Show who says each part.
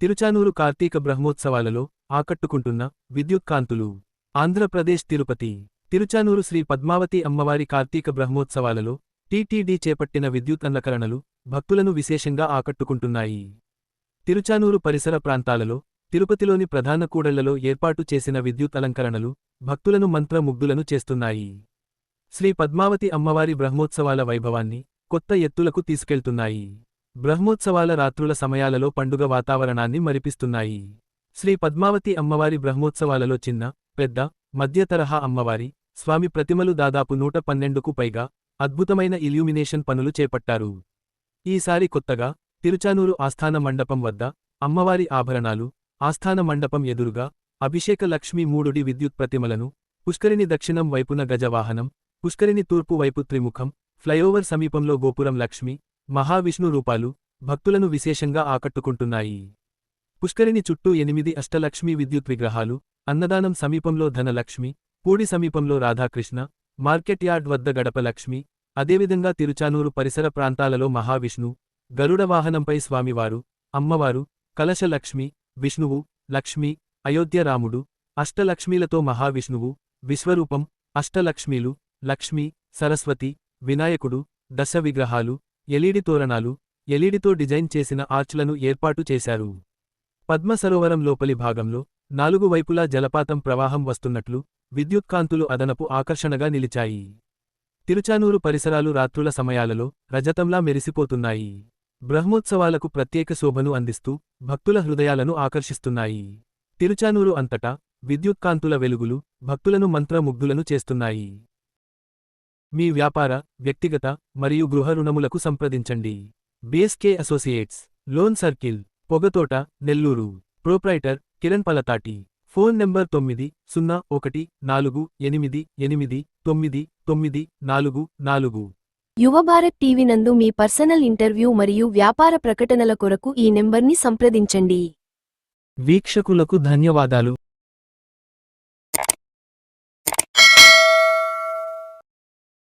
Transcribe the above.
Speaker 1: తిరుచానూరు కార్తీక బ్రహ్మోత్సవాలలో ఆకట్టుకుంటున్న విద్యుత్ కాంతులు ఆంధ్రప్రదేశ్ తిరుపతి తిరుచానూరు శ్రీ పద్మావతి అమ్మవారి కార్తీక బ్రహ్మోత్సవాలలో టీటీడీ చేపట్టిన విద్యుత్ అలంకరణలు భక్తులను విశేషంగా ఆకట్టుకుంటున్నాయి. తిరుచానూరు పరిసర ప్రాంతాలలో తిరుపతిలోని ప్రధాన కూడళ్ళలో ఏర్పాటు చేసిన విద్యుత్ అలంకరణలు భక్తులను మంత్రముగ్ధులను చేస్తున్నాయి. శ్రీ పద్మావతి అమ్మవారి బ్రహ్మోత్సవాల వైభవాన్ని కొత్త ఎత్తులకు తీసుకెళ్తున్నాయి. బ్రహ్మోత్సవాల రాత్రుల సమయాలలో పండుగ వాతావరణాన్ని మరిపిస్తున్నాయి. శ్రీ పద్మావతి అమ్మవారి బ్రహ్మోత్సవాలలో చిన్న పెద్ద మధ్య తరహా అమ్మవారి స్వామి ప్రతిమలు దాదాపు నూట పన్నెండుకు పైగా అద్భుతమైన ఇల్యూమినేషన్ పనులు చేపట్టారు. ఈసారి కొత్తగా తిరుచానూరు ఆస్థాన మండపం వద్ద అమ్మవారి ఆభరణాలు ఆస్థాన మండపం ఎదురుగా అభిషేక లక్ష్మీ మూడుడి విద్యుత్ ప్రతిమలను పుష్కరిణి దక్షిణం వైపున గజవాహనం పుష్కరిణి తూర్పు వైపు త్రిముఖం ఫ్లైఓవర్ సమీపంలో గోపురం లక్ష్మి మహావిష్ణు రూపాలు భక్తులను విశేషంగా ఆకట్టుకుంటున్నాయి. పుష్కరిణి చుట్టూ ఎనిమిది అష్టలక్ష్మీ విద్యుత్ విగ్రహాలు అన్నదానం సమీపంలో ధనలక్ష్మి పూడి సమీపంలో రాధాకృష్ణ మార్కెట్ యార్డ్ వద్ద గడపలక్ష్మి అదేవిధంగా తిరుచానూరు పరిసర ప్రాంతాలలో మహావిష్ణు గరుడ వాహనంపై స్వామివారు అమ్మవారు కలశలక్ష్మి విష్ణువు లక్ష్మి అయోధ్య రాముడు అష్టలక్ష్మీలతో మహావిష్ణువు విశ్వరూపం అష్టలక్ష్మీలు లక్ష్మి సరస్వతి వినాయకుడు దశ విగ్రహాలు ఎలిడి తోరణాలు ఎలిడితో డిజైన్ చేసిన ఆర్చ్లను ఏర్పాటు చేశారు. పద్మ సరోవరం లోపలి భాగంలో నాలుగు వైపులా జలపాతం ప్రవాహం వస్తున్నట్లు విద్యుత్కాంతులు అదనపు ఆకర్షణగా నిలిచాయి. తిరుచానూరు పరిసరాలు రాత్రుల సమయాలలో రజతంలా మెరిసిపోతున్నాయి. బ్రహ్మోత్సవాలకు ప్రత్యేక శోభను అందిస్తూ భక్తుల హృదయాలను ఆకర్షిస్తున్నాయి. తిరుచానూరు అంతటా విద్యుత్కాంతుల వెలుగులు భక్తులను మంత్రముగ్ధులను చేస్తున్నాయి. మీ వ్యాపార వ్యక్తిగత మరియు గృహ రుణములకు సంప్రదించండి. BSK associates loan circle Pogathota Nellore. Proprietor Kiran Palathati. Phone number తొమ్మిది సున్నా ఒకటి నాలుగు ఎనిమిది ఎనిమిది తొమ్మిది తొమ్మిది నాలుగు నాలుగు.
Speaker 2: యువభారత్ టీవీ నందు మీ పర్సనల్ ఇంటర్వ్యూ మరియు వ్యాపార ప్రకటనల కొరకు ఈ నెంబర్ని సంప్రదించండి.
Speaker 1: వీక్షకులకు ధన్యవాదాలు.